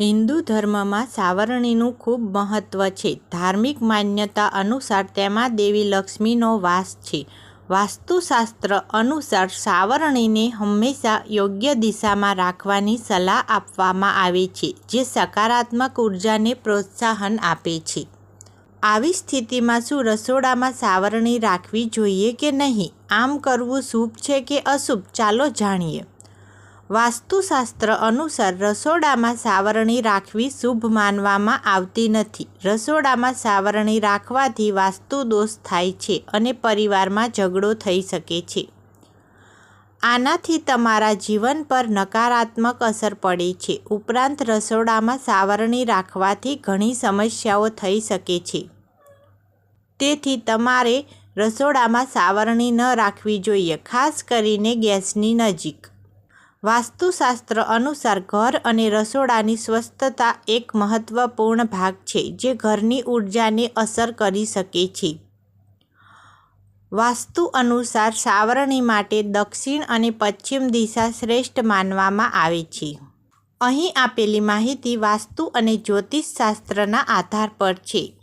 હિન્દુ ધર્મમાં સાવરણીનું ખૂબ મહત્વ છે. ધાર્મિક માન્યતા અનુસાર તેમાં દેવી લક્ષ્મીનો વાસ છે. વાસ્તુશાસ્ત્ર અનુસાર સાવરણીને હંમેશા યોગ્ય દિશામાં રાખવાની સલાહ આપવામાં આવે છે, જે સકારાત્મક ઉર્જાને પ્રોત્સાહન આપે છે. આવી સ્થિતિમાં શું રસોડામાં સાવરણી રાખવી જોઈએ કે નહીં? આમ કરવું શુભ છે કે અશુભ? ચાલો જાણીએ. વાસ્તુશાસ્ત્ર અનુસાર રસોડામાં સાવરણી રાખવી શુભ માનવામાં આવતી નથી. રસોડામાં સાવરણી રાખવાથી વાસ્તુ દોષ થાય છે અને પરિવારમાં ઝઘડો થઈ શકે છે. આનાથી તમારા જીવન પર નકારાત્મક અસર પડે છે. ઉપરાંત રસોડામાં સાવરણી રાખવાથી ઘણી સમસ્યાઓ થઈ શકે છે. તેથી તમારે રસોડામાં સાવરણી ન રાખવી જોઈએ, ખાસ કરીને ગેસની નજીક. વાસ્તુશાસ્ત્ર અનુસાર ઘર અને રસોડાની સ્વસ્થતા એક મહત્વપૂર્ણ ભાગ છે, જે ઘરની ઉર્જાને અસર કરી શકે છે. વાસ્તુ અનુસાર સાવરણી માટે દક્ષિણ અને પશ્ચિમ દિશા શ્રેષ્ઠ માનવામાં આવે છે. અહીં આપેલી માહિતી વાસ્તુ અને જ્યોતિષશાસ્ત્રના આધાર પર છે.